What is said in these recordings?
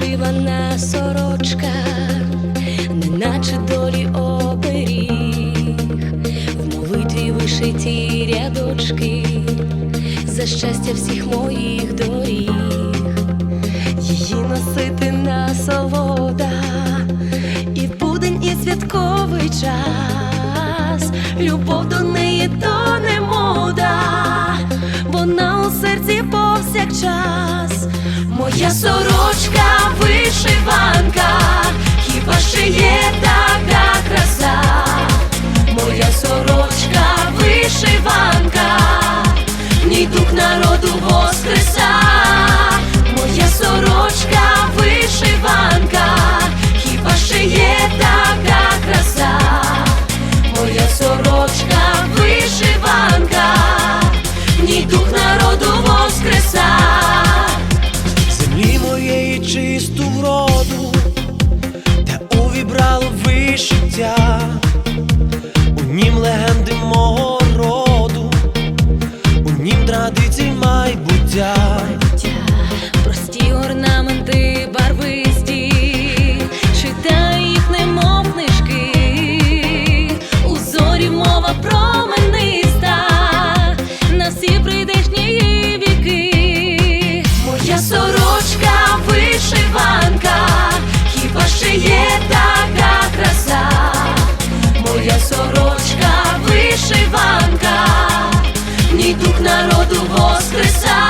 Вишивана сорочка, неначе долі оберіг, в молитві вишиті рядочки, за щастя всіх моїх доріг, її носити насолода, і в будень, і святковий час, любов до неї то не мода, вона у серці повсякчас. Моя сорочка вишиванка, хіба ще є така краса? Вишиванка, ні дух народу воскреса.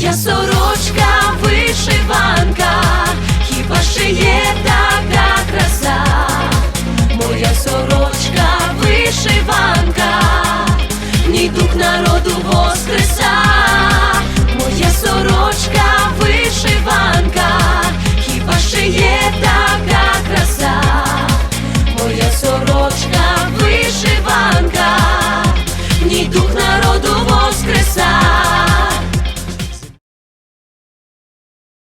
Я сорочка вишиванка, хіба ще є та.